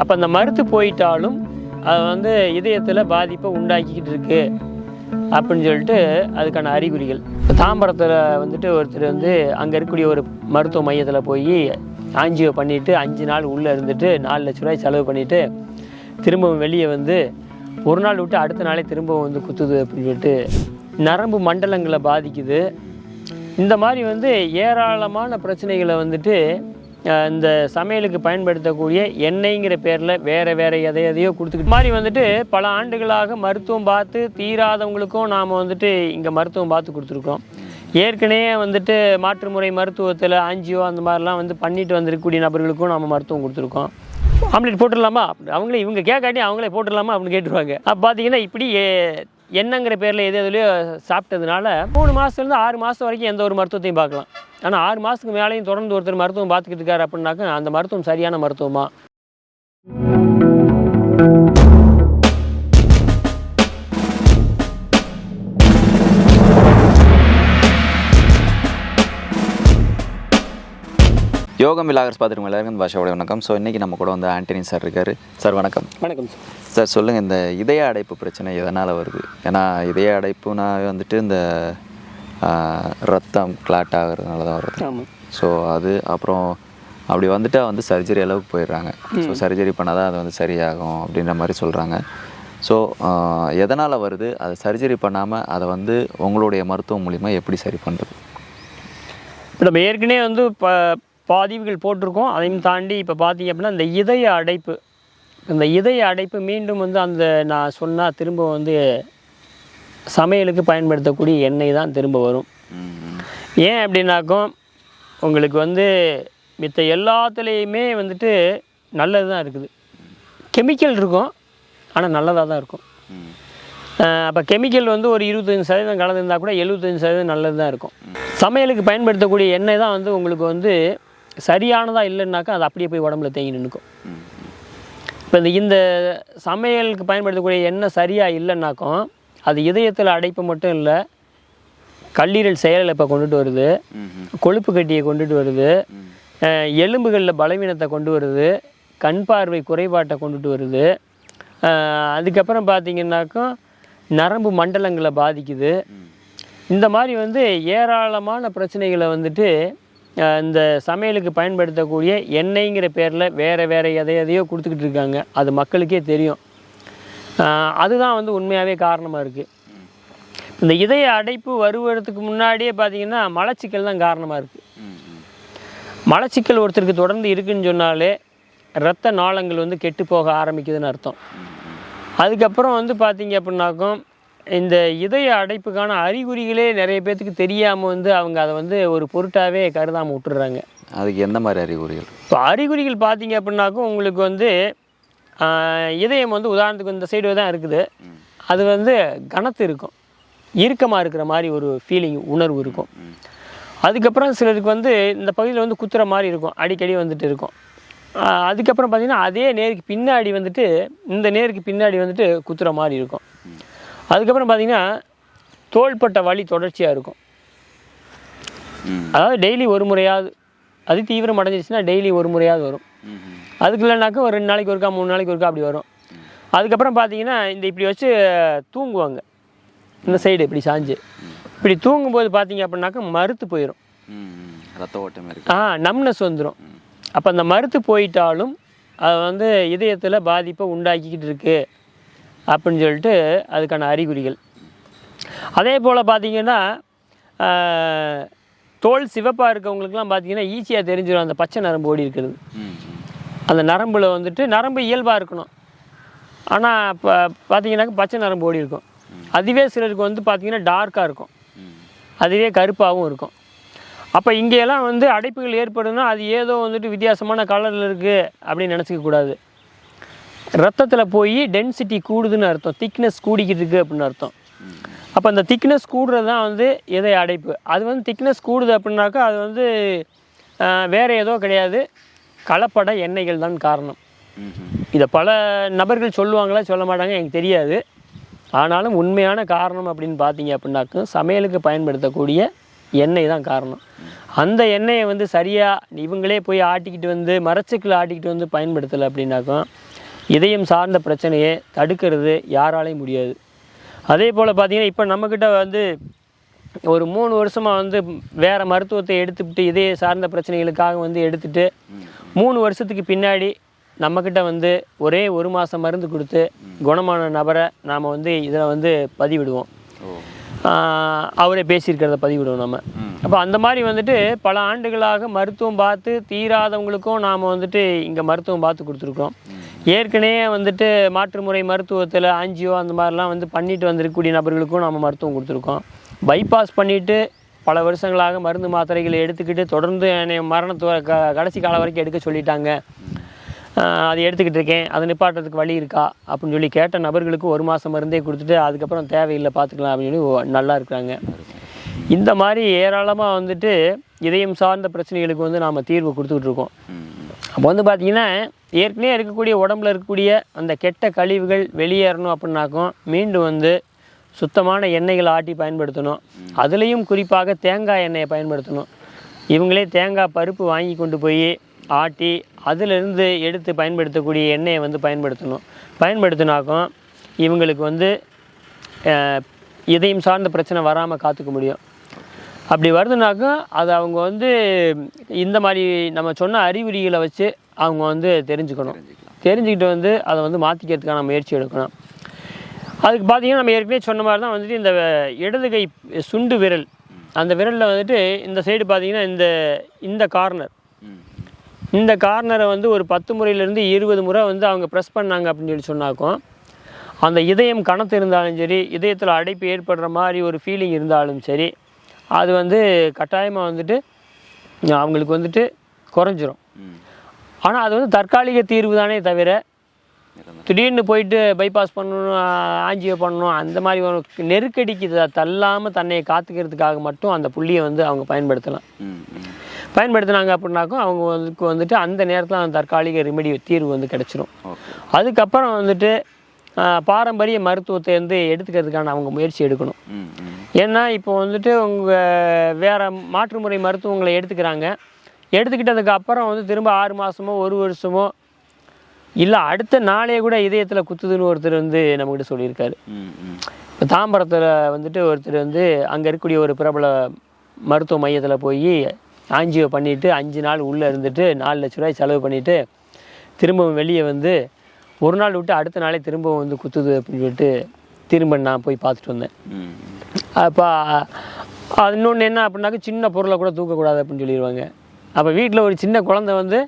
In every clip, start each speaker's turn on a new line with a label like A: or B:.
A: அப்போ அந்த மறுத்து போயிட்டாலும் அது வந்து இதயத்தில் பாதிப்பை உண்டாக்கிக்கிட்டு இருக்கு அப்படின்னு சொல்லிட்டு அதுக்கான அறிகுறிகள். இப்போ தாம்பரத்தில் வந்துட்டு ஒருத்தர் வந்து அங்கே இருக்கக்கூடிய ஒரு மருத்துவ மையத்தில் போய் ஆஞ்சியோ பண்ணிவிட்டு அஞ்சு நாள் உள்ளே இருந்துட்டு நாலு லட்ச ரூபாய் செலவு பண்ணிவிட்டு திரும்பவும் வெளியே வந்து ஒரு நாள் விட்டு அடுத்த நாளே திரும்பவும் வந்து குத்துது அப்படின்னு சொல்லிட்டு நரம்பு மண்டலங்களை பாதிக்குது. இந்த மாதிரி வந்து ஏராளமான பிரச்சனைகளை வந்துட்டு இந்த சமையலுக்கு பயன்படுத்தக்கூடிய எண்ணெய்ங்கிற பேரில் வேறு வேறு எதை எதையோ கொடுத்துக்கிட்டு மாதிரி வந்துட்டு பல ஆண்டுகளாக மருத்துவம் பார்த்து தீராதவங்களுக்கும் நாம் வந்துட்டு இங்கே மருத்துவம் பார்த்து கொடுத்துருக்கோம் ஏற்கனவே வந்துட்டு மாற்று முறை மருத்துவத்தில் ஆஞ்சியோ அந்த மாதிரிலாம் வந்து பண்ணிட்டு வந்திருக்கக்கூடிய நபர்களுக்கும் நம்ம மருத்துவம் கொடுத்துருக்கோம். ஆம்லேட் போட்டுடலாமா? அவங்களே இவங்க கேட்காட்டி அவங்களே போட்டுடலாமா அப்படின்னு கேட்டுருவாங்க. அப்போ பார்த்தீங்கன்னா இப்படி என்னங்கிற பேரில் எது எதுலையோ சாப்பிட்டதுனால மூணு மாதத்துலேருந்து ஆறு மாதம் வரைக்கும் எந்த ஒரு மருத்துவத்தையும் பார்க்கலாம். ஆனால் ஆறு மாதத்துக்கு மேலேயும் தொடர்ந்து ஒருத்தர் மருத்துவம் பார்த்துக்கிட்டு இருக்காரு அப்படின்னாக்கா அந்த மருத்துவம் சரியான மருத்துவமா?
B: யோகம் விலாகர்ஸ் பார்த்துருக்கோம் எல்லாருக்கும் பாஷாவோட வணக்கம். ஸோ இன்றைக்கி நம்ம கூட வந்து ஆண்டனி சார் இருக்கார். சார் வணக்கம்.
A: வணக்கம் சார்
B: சொல்லுங்கள் இந்த இதய அடைப்பு பிரச்சனை எதனால் வருது? ஏன்னா இதய அடைப்புனா வந்துட்டு இந்த ரத்தம் கிளாட் ஆகிறதுனால தான் வருது.
A: ஆமாம்
B: ஸோ அது அப்புறம் அப்படி வந்துட்டா வந்து சர்ஜரி அளவுக்கு போயிடுறாங்க. ஸோ சர்ஜரி பண்ணால் தான் அது வந்து சரியாகும் அப்படின்ற மாதிரி சொல்கிறாங்க ஸோ எதனால் வருது? அதை சர்ஜரி பண்ணாமல் அதை வந்து உங்களுடைய மருத்துவம் மூலிமா எப்படி சரி பண்ணுறது
A: இப்போ நம்ம ஏற்கனவே வந்து ப பதிவுகள் போட்டிருக்கோம். அதையும் தாண்டி இப்போ பார்த்தீங்க அப்படின்னா இந்த இதய அடைப்பு இந்த இதய அடைப்பு மீண்டும் வந்து அந்த நான் சொன்னால் திரும்ப வந்து சமையலுக்கு பயன்படுத்தக்கூடிய எண்ணெய் தான் திரும்ப வரும். ஏன் அப்படின்னாக்கும் உங்களுக்கு வந்து மித்த எல்லாத்துலேயுமே வந்துட்டு நல்லது தான் இருக்குது. கெமிக்கல் இருக்கும் ஆனால் நல்லதாக தான் இருக்கும். அப்போ கெமிக்கல் வந்து ஒரு இருபத்தஞ்சி சதவீதம் கலந்துருந்தால் கூட எழுபத்தஞ்சி சதவீதம் நல்லது தான் இருக்கும். சமையலுக்கு பயன்படுத்தக்கூடிய எண்ணெய் தான் வந்து உங்களுக்கு வந்து சரியானதாக இல்லைன்னாக்கா அது அப்படியே போய் உடம்புல தேங்கி நின்றுக்கும் இப்போ இந்த இந்த சமையலுக்கு பயன்படுத்தக்கூடிய எண்ணெய் சரியாக இல்லைன்னாக்கும் அது இதயத்தில் அடைப்பு மட்டும் இல்லை கல்லீரல் செயலிழப்பை கொண்டுட்டு வருது கொழுப்பு கட்டியை கொண்டுட்டு வருது எலும்புகளில் பலவீனத்தை கொண்டு வருது கண் பார்வை குறைபாட்டை கொண்டுட்டு வருது அதுக்கப்புறம் பார்த்தீங்கன்னாக்கும் நரம்பு மண்டலங்களை பாதிக்குது. இந்த மாதிரி வந்து ஏராளமான பிரச்சனைகளை வந்துட்டு இந்த சமையலுக்கு பயன்படுத்தக்கூடிய எண்ணெய்ங்கிற பேரில் வேறு வேறு எதை எதையோ கொடுத்துக்கிட்டு இருக்காங்க. அது மக்களுக்கே தெரியும். அதுதான் வந்து உண்மையாகவே காரணமாக இருக்குது இந்த இதய அடைப்பு வருவதற்கு முன்னாடியே பார்த்தீங்கன்னா மலச்சிக்கல் தான் காரணமாக இருக்குது மலச்சிக்கல் ஒருத்தருக்கு தொடர்ந்து இருக்குன்னு சொன்னாலே இரத்த நாளங்கள் வந்து கெட்டு போக ஆரம்பிக்குதுன்னு அர்த்தம். அதுக்கப்புறம் வந்து பார்த்தீங்க அப்படின்னாக்கும் இந்த இதய அடைப்புக்கான அறிகுறிகளே நிறைய பேர்த்துக்கு தெரியாமல் வந்து அவங்க அதை வந்து ஒரு பொருட்டாகவே கருதாமல் விட்டுறாங்க.
B: அதுக்கு எந்த மாதிரி அறிகுறிகள்?
A: இப்போ அறிகுறிகள் பார்த்தீங்க அப்படின்னாக்கும் உங்களுக்கு வந்து இதயம் வந்து உதாரணத்துக்கு இந்த சைடு தான் இருக்குது. அது வந்து கனத்து இருக்கும். இறுக்கமாக இருக்கிற மாதிரி ஒரு ஃபீலிங் உணர்வு இருக்கும். அதுக்கப்புறம் சிலருக்கு வந்து இந்த பகுதியில் வந்து குத்துற மாதிரி இருக்கும். அடிக்கடி வந்துட்டு இருக்கும். அதுக்கப்புறம் பார்த்தீங்கன்னா அதே நேருக்கு பின்னாடி வந்துட்டு இந்த நேருக்கு பின்னாடி வந்துட்டு குத்துற மாதிரி இருக்கும். அதுக்கப்புறம் பார்த்தீங்கன்னா தோள்பட்ட வலி தொடர்ச்சியாக இருக்கும். அதாவது டெய்லி ஒரு முறையாவது அது தீவிரம் அடைஞ்சிருச்சுன்னா டெய்லி ஒரு முறையாவது வரும். அதுக்கு இல்லைனாக்கா ஒரு ரெண்டு நாளைக்கு ஒருக்கா மூணு நாளைக்கு ஒருக்கா அப்படி வரும். அதுக்கப்புறம் பார்த்தீங்கன்னா இந்த இப்படி வச்சு தூங்குவாங்க. இந்த சைடு இப்படி சாஞ்சு. இப்படி தூங்கும்போது பார்த்தீங்க அப்படின்னாக்கா மறுத்து போயிடும்
B: ரத்த ஓட்டம்
A: ஆ நம்னஸ் வந்துடும் அப்போ அந்த மறுத்து போயிட்டாலும் அது வந்து இதயத்தில் பாதிப்பை உண்டாக்கிக்கிட்டு இருக்கு. அப்படின்னு சொல்லிட்டு அதுக்கான அறிகுறிகள். அதே போல் பார்த்தீங்கன்னா தோல் சிவப்பாக இருக்கவங்களுக்குலாம் பார்த்தீங்கன்னா ஈஸியாக தெரிஞ்சிடும் அந்த பச்சை நரம்பு ஓடி இருக்கிறது. அந்த நரம்பில் வந்துட்டு நரம்பு இயல்பாக இருக்கணும். ஆனால் இப்போ பார்த்தீங்கன்னாக்கா பச்சை நரம்பு ஓடி இருக்கும். அதுவே சிலருக்கு வந்து பார்த்திங்கன்னா டார்க்காக இருக்கும். அதுவே கருப்பாகவும் இருக்கும். அப்போ இங்கேயெல்லாம் வந்து அடைப்புகள் ஏற்படுதுன்னா அது ஏதோ வந்துட்டு வித்தியாசமான கலரில் இருக்குது அப்படின்னு நினச்சிக்க கூடாது. ரத்தத்தில் போய் டென்சிட்டி கூடுதுன்னு அர்த்தம். திக்னஸ் கூடிக்கிட்டு இருக்குது அப்படின்னு அர்த்தம். அப்போ அந்த திக்னஸ் கூடுறது தான் வந்து எதை அடைப்பு? அது வந்து திக்னஸ் கூடுது அப்படின்னாக்கா அது வந்து வேறு வேற ஏதோ கிடையாது. கலப்பட எண்ணெய்கள் தான் காரணம். இதை பல நபர்கள் சொல்லுவாங்களா சொல்ல மாட்டாங்க எனக்கு தெரியாது. ஆனாலும் உண்மையான காரணம் அப்படின்னு பார்த்தீங்க அப்படின்னாக்க சமையலுக்கு பயன்படுத்தக்கூடிய எண்ணெய் தான் காரணம். அந்த எண்ணெயை வந்து சரியாக இவங்களே போய் ஆட்டிக்கிட்டு வந்து மரச்சுக்கில் ஆட்டிக்கிட்டு வந்து பயன்படுத்தலை அப்படின்னாக்கா இதயம் சார்ந்த பிரச்சனையை தடுக்கிறது யாராலையும் முடியாது. அதே போல் பார்த்தீங்கன்னா இப்போ நம்மக்கிட்ட வந்து ஒரு மூணு வருஷமாக வந்து வேறு மருத்துவத்தை எடுத்துக்கிட்டு இதய சார்ந்த பிரச்சனைகளுக்காக வந்து எடுத்துட்டு மூணு வருஷத்துக்கு பின்னாடி நம்மக்கிட்ட வந்து ஒரே ஒரு மாதம் மருந்து கொடுத்து குணமான நபரை நாம் வந்து இதில் வந்து பதிவிடுவோம். அவரே பேசியிருக்கிறத பதிவிடுவோம் நம்ம. அப்போ அந்த மாதிரி வந்துட்டு பல ஆண்டுகளாக மருத்துவம் பார்த்து தீராதவங்களுக்கும் நாம் வந்துட்டு இங்கே மருத்துவம் பார்த்து கொடுத்துருக்கோம் ஏற்கனவே வந்துட்டு மாற்று முறை மருத்துவத்தில் ஆஞ்சியோ அந்த மாதிரிலாம் வந்து பண்ணிட்டு வந்திருக்கக்கூடிய நபர்களுக்கும் நாம் மருத்துவம் கொடுத்துருக்கோம். பைபாஸ் பண்ணிவிட்டு பல வருஷங்களாக மருந்து மாத்திரைகளை எடுத்துக்கிட்டு தொடர்ந்து என்னை மரணத்து கடைசி காலம் வரைக்கும் எடுக்க சொல்லிட்டாங்க. அதை எடுத்துக்கிட்டு இருக்கேன். அதை நிப்பாட்டுறதுக்கு வழி இருக்கா? அப்படின்னு சொல்லி கேட்ட நபர்களுக்கு ஒரு மாதம் மருந்தே கொடுத்துட்டு அதுக்கப்புறம் தேவையில்லை பார்த்துக்கலாம் அப்படின்னு சொல்லி நல்லா இருக்கிறாங்க. இந்த மாதிரி ஏராளமாக வந்துட்டு இதயம் சார்ந்த பிரச்சனைகளுக்கு வந்து நாம் தீர்வு கொடுத்துக்கிட்டு இருக்கோம். அப்போ வந்து பார்த்திங்கன்னா ஏற்கனவே இருக்கக்கூடிய உடம்புல இருக்கக்கூடிய அந்த கெட்ட கழிவுகள் வெளியேறணும் அப்படின்னாக்கும் மீண்டும் வந்து சுத்தமான எண்ணெய்களை ஆட்டி பயன்படுத்தணும். அதுலேயும் குறிப்பாக தேங்காய் எண்ணெயை பயன்படுத்தணும். இவங்களே தேங்காய் பருப்பு வாங்கி கொண்டு போய் ஆட்டி அதிலிருந்து எடுத்து பயன்படுத்தக்கூடிய எண்ணெயை வந்து பயன்படுத்தணும். பயன்படுத்தினாக்கும் இவங்களுக்கு வந்து இதயம் சார்ந்த பிரச்சனை வராமல் காத்துக்க முடியும். அப்படி வருதுனாக்கா அது அவங்க வந்து இந்த மாதிரி நம்ம சொன்ன அறிகுறிகளை வச்சு அவங்க வந்து தெரிஞ்சுக்கணும். தெரிஞ்சுக்கிட்டு வந்து அதை வந்து மாற்றிக்கிறதுக்கான முயற்சி எடுக்கணும். அதுக்கு பார்த்தீங்கன்னா நம்ம ஏற்கனவே சொன்ன மாதிரி தான் வந்துட்டு இந்த இடது கை சுண்டு விரல். அந்த விரலில் வந்துட்டு இந்த சைடு பார்த்தீங்கன்னா இந்த இந்த கார்னர் இந்த கார்னரை வந்து ஒரு பத்து முறையிலேருந்து இருபது முறை வந்து அவங்க ப்ரெஸ் பண்ணாங்க அப்படின்னு சொல்லி சொன்னாக்கும் அந்த இதயம் கணத்து இருந்தாலும் சரி இதயத்தில் அடைப்பு ஏற்படுற மாதிரி ஒரு ஃபீலிங் இருந்தாலும் சரி அது வந்து கட்டாயமாக வந்துட்டு அவங்களுக்கு வந்துட்டு குறைஞ்சிரும். ஆனால் அது வந்து தற்காலிக தீர்வு தானே தவிர. திடீர்னு போயிட்டு பைபாஸ் பண்ணணும் ஆஞ்சியோ பண்ணணும் அந்த மாதிரி ஒரு நெருக்கடிக்கு த- தள்ளாம தன்னை காத்துக்கிறதுக்காக மட்டும் அந்த புள்ளியை வந்து அவங்க பயன்படுத்தலாம். பயன்படுத்தினாங்க அப்படின்னாக்கும் அவங்க வந்து வந்துட்டு அந்த நேரத்தில் அந்த தற்காலிக ரெமெடி தீர்வு வந்து கிடச்சிரும். அதுக்கப்புறம் வந்துட்டு பாரம்பரிய மருத்துவத்தை வந்து எடுத்துக்கிறதுக்கான அவங்க முயற்சி எடுக்கணும். ஏன்னா இப்போ வந்துட்டு உங்கள் வேறு மாற்று முறை மருத்துவங்களை எடுத்துக்கிறாங்க. எடுத்துக்கிட்டதுக்கு அப்புறம் வந்து திரும்ப ஆறு மாதமோ ஒரு வருஷமோ இல்லை அடுத்த நாளே கூட இதயத்தில் குத்துதுன்னு ஒருத்தர் வந்து நம்மக்கிட்ட சொல்லியிருக்காரு. இப்போ தாம்பரத்தில் வந்துட்டு ஒருத்தர் வந்து அங்கே இருக்கக்கூடிய ஒரு பிரபல மருத்துவ மையத்தில் போய் ஆஞ்சியோ பண்ணிவிட்டு அஞ்சு நாள் உள்ளே இருந்துட்டு நாலு லட்ச ரூபாய் செலவு பண்ணிவிட்டு திரும்பவும் வெளியே வந்து ஒரு நாள் விட்டு அடுத்த நாளே திரும்பவும் வந்து குத்துது அப்படின்னு சொல்லிட்டு திரும்ப நான் போய் பார்த்துட்டு வந்தேன். அப்போ அது இன்னொன்று என்ன அப்படின்னாக்க சின்ன பொருளை கூட தூக்கக்கூடாது அப்படின்னு சொல்லிடுவாங்க. அப்போ வீட்டில் ஒரு சின்ன குழந்தை வந்து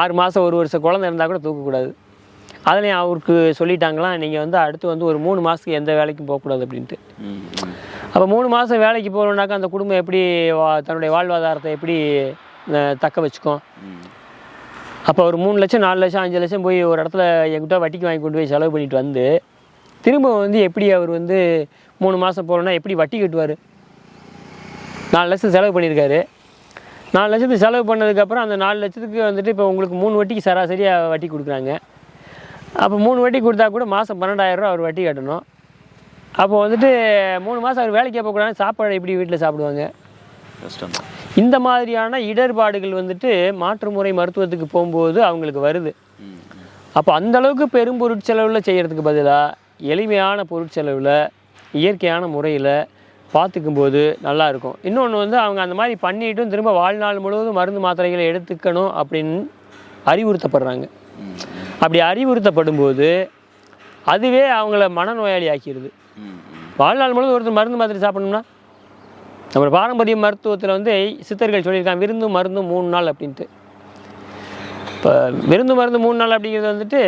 A: ஆறு மாதம் ஒரு வருஷம் குழந்தை இருந்தால் கூட தூக்கக்கூடாது. அதுலேயும் அவருக்கு சொல்லிட்டாங்களாம் நீங்கள் வந்து அடுத்து வந்து ஒரு மூணு மாதத்துக்கு எந்த வேலைக்கும் போகக்கூடாது அப்படின்ட்டு. அப்போ மூணு மாதம் வேலைக்கு போகணுன்னாக்கா அந்த குடும்பம் எப்படி வா- தன்னுடைய வாழ்வாதாரத்தை எப்படி தக்க வச்சுக்கும்? அப்போ ஒரு மூணு லட்சம் நாலு லட்சம் அஞ்சு லட்சம் போய் ஒரு இடத்துல என்கிட்ட வட்டிக்கு வாங்கி கொண்டு போய் செலவு பண்ணிட்டு வந்து திரும்ப வந்து எப்படி அவர் வந்து மூணு மாதம் போகலன்னா எப்படி வட்டி கட்டுவார்? நாலு லட்சம் செலவு பண்ணியிருக்காரு. நாலு லட்சத்துக்கு செலவு பண்ணதுக்கப்புறம் அந்த நாலு லட்சத்துக்கு வந்துட்டு இப்போ உங்களுக்கு மூணு வட்டிக்கு சராசரியாக வட்டி கொடுக்குறாங்க. அப்போ மூணு வட்டி கொடுத்தா கூட மாதம் பன்னெண்டாயிரரூவா அவர் வட்டி கட்டணும். அப்போ வந்துட்டு மூணு மாதம் அவர் வேலைக்கு போகக்கூடாது சாப்பாடு எப்படி வீட்டில் சாப்பிடுவாங்க?
B: கஷ்டம்
A: இந்த மாதிரியான இடர்பாடுகள் வந்துட்டு மாற்று முறை மருத்துவத்துக்கு போகும்போது அவங்களுக்கு வருது. அப்போ அந்த அளவுக்கு பெரும் பொருட்செலவில் செய்கிறதுக்கு பதிலாக எளிமையான பொருட்செலவில் இயற்கையான முறையில் பார்த்துக்கும் போது நல்லா இருக்கும். இன்னொன்று வந்து அவங்க அந்த மாதிரி பண்ணிட்டும் திரும்ப வாழ்நாள் முழுவதும் மருந்து மாத்திரைகளை எடுத்துக்கணும் அப்படின்னு அறிவுறுத்தப்படுறாங்க. அப்படி அறிவுறுத்தப்படும் போது அதுவே அவங்கள மனநோயாளி ஆக்கிடுது வாழ்நாள் முழுவதும் ஒருத்தர் மருந்து மாத்திரை சாப்பிடணும்னா? நம்ம பாரம்பரிய மருத்துவத்தில் வந்து சித்தர்கள் சொல்லியிருக்காங்க விருந்து மருந்து மூணு நாள் அப்படின்ட்டு. இப்போ விருந்து மருந்து மூணு நாள் அப்படிங்கிறது வந்துட்டு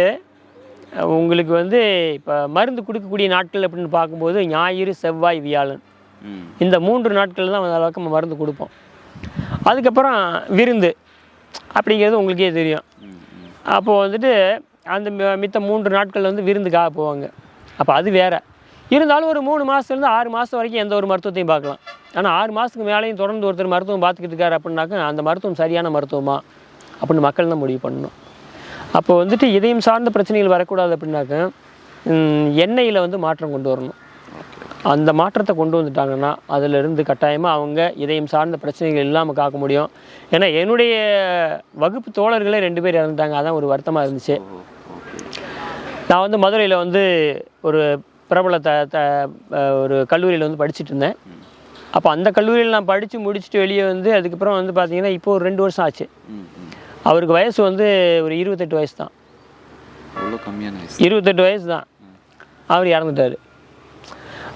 A: உங்களுக்கு வந்து இப்போ மருந்து கொடுக்கக்கூடிய நாட்கள் அப்படின்னு பார்க்கும்போது ஞாயிறு செவ்வாய் வியாழன். இந்த மூன்று நாட்கள் தான் அளவுக்கு நம்ம மருந்து கொடுப்போம். அதுக்கப்புறம் விருந்து அப்படிங்கிறது உங்களுக்கே தெரியும். அப்போது வந்துட்டு அந்த மித்த மூன்று நாட்கள் வந்து விருந்துக்காக போவாங்க. அப்போ அது வேற. இருந்தாலும் ஒரு மூணு மாதத்துலேருந்து ஆறு மாதம் வரைக்கும் எந்த ஒரு மருத்துவத்தையும் பார்க்கலாம். ஆனால் ஆறு மாதத்துக்கு மேலேயும் தொடர்ந்து ஒருத்தர் மருத்துவம் பார்த்துக்கிட்டு இருக்காரு அப்படின்னாக்கா அந்த மருத்துவம் சரியான மருத்துவமா அப்படின்னு மக்கள் தான் முடிவு பண்ணணும். அப்போ வந்துட்டு இதயம் சார்ந்த பிரச்சனைகள் வரக்கூடாது அப்படின்னாக்க எண்ணெயில் வந்து மாற்றம் கொண்டு வரணும். அந்த மாற்றத்தை கொண்டு வந்துட்டாங்கன்னா அதிலிருந்து கட்டாயமாக அவங்க இதயம் சார்ந்த பிரச்சனைகள் இல்லாமல் காக்க முடியும். ஏன்னா என்னுடைய வகுப்பு தோழர்களே ரெண்டு பேர் இறந்துட்டாங்க. அதான் ஒரு வருத்தமாக இருந்துச்சு. நான் வந்து மதுரையில் வந்து ஒரு பிரபல த த ஒரு கல்லூரியில் வந்து படிச்சுட்டு இருந்தேன் அப்போ அந்த கல்லூரியில் நான் படித்து முடிச்சுட்டு வெளியே வந்து அதுக்கப்புறம் வந்து பார்த்தீங்கன்னா இப்போ ஒரு ரெண்டு வருஷம் ஆச்சு. அவருக்கு வயசு வந்து ஒரு இருபத்தெட்டு வயசு தான். இருபத்தெட்டு வயசு தான். அவர் இறந்துட்டார்.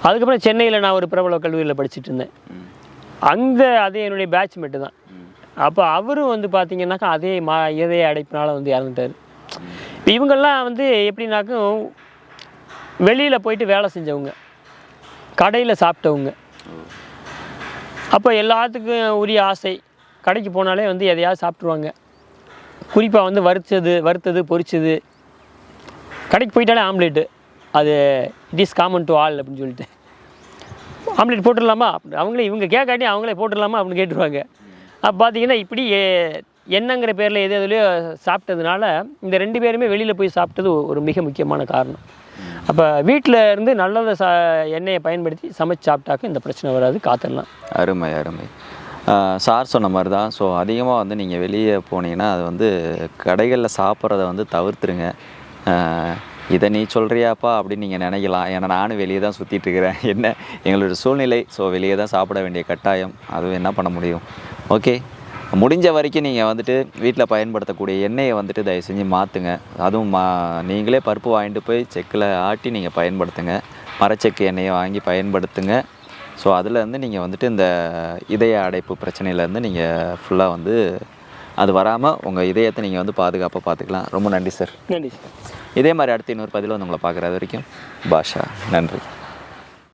A: அதுக்கப்புறம் சென்னையில் நான் ஒரு பிரபல கல்லூரியில் படிச்சுட்டு இருந்தேன் அங்கே அதே என்னுடைய பேட்ச்மேட்டு தான். அப்போ அவரும் வந்து பார்த்தீங்கன்னாக்கா அதே மா இதய அடைப்பினால வந்து இறந்துட்டார். இவங்கெல்லாம் வந்து எப்படின்னாக்கும் வெளியில் போயிட்டு வேலை செஞ்சவங்க. கடையில் சாப்பிட்டவங்க. அப்போ எல்லாத்துக்கும் உரிய ஆசை. கடைக்கு போனாலே வந்து எதையாவது சாப்பிட்ருவாங்க குறிப்பாக வந்து வறுத்தது வறுத்தது பொரிச்சது. கடைக்கு போயிட்டாலே ஆம்லேட்டு. அது it is common to all அப்படின்னு சொல்லிட்டு. ஆம்லேட் போட்டுடலாமா? அப்படி அவங்களே இவங்க கேட்காட்டி அவங்களே போட்டுடலாமா அப்படின்னு கேட்டுருவாங்க. அப்போ பார்த்தீங்கன்னா இப்படி என்னங்கிற பேரில் எது எதுலையோ சாப்பிட்டதுனால இந்த ரெண்டு பேருமே வெளியில் போய் சாப்பிட்டது ஒரு மிக முக்கியமான காரணம். அப்போ வீட்டில் இருந்து நல்லதை சா எண்ணெயை பயன்படுத்தி சமைச்சு சாப்பிட்டாக்க இந்த பிரச்சனை வராது காத்திரலாம்.
B: அருமை அருமை. சார் சொன்ன மாதிரி தான் ஸோ அதிகமாக வந்து நீங்கள் வெளியே போனீங்கன்னா அது வந்து கடைகளில் சாப்பிட்றத வந்து தவிர்த்துருங்க. இதை நீ சொல்கிறியாப்பா அப்படின்னு நீங்கள் நினைக்கலாம். ஏன்னா நானும் வெளியே தான் சுற்றிட்டு இருக்கிறேன் என்ன? எங்களோட சூழ்நிலை. ஸோ வெளியே தான் சாப்பிட வேண்டிய கட்டாயம். அதுவும் என்ன பண்ண முடியும்? ஓகே முடிஞ்ச வரைக்கும் நீங்கள் வந்துட்டு வீட்டில் பயன்படுத்தக்கூடிய எண்ணெயை வந்துட்டு தயவு செஞ்சு மாற்றுங்க அதுவும் மா நீங்களே பருப்பு வாங்கிட்டு போய் செக்கில் ஆட்டி நீங்கள் பயன்படுத்துங்க. மரச்செக்கு எண்ணெயை வாங்கி பயன்படுத்துங்க. ஸோ அதுலேருந்து நீங்கள் வந்துட்டு இந்த இதய அடைப்பு பிரச்சனையிலேருந்து நீங்கள் ஃபுல்லாக வந்து அது வராமல் உங்கள் இதயத்தை நீங்கள் வந்து பாதுகாப்பாக பார்த்துக்கலாம் ரொம்ப நன்றி சார்
A: நன்றி சார்
B: இதே மாதிரி அடுத்த இன்னொரு பதிவில் வந்து உங்களை பார்க்குறது வரைக்கும் பாஷா. நன்றி.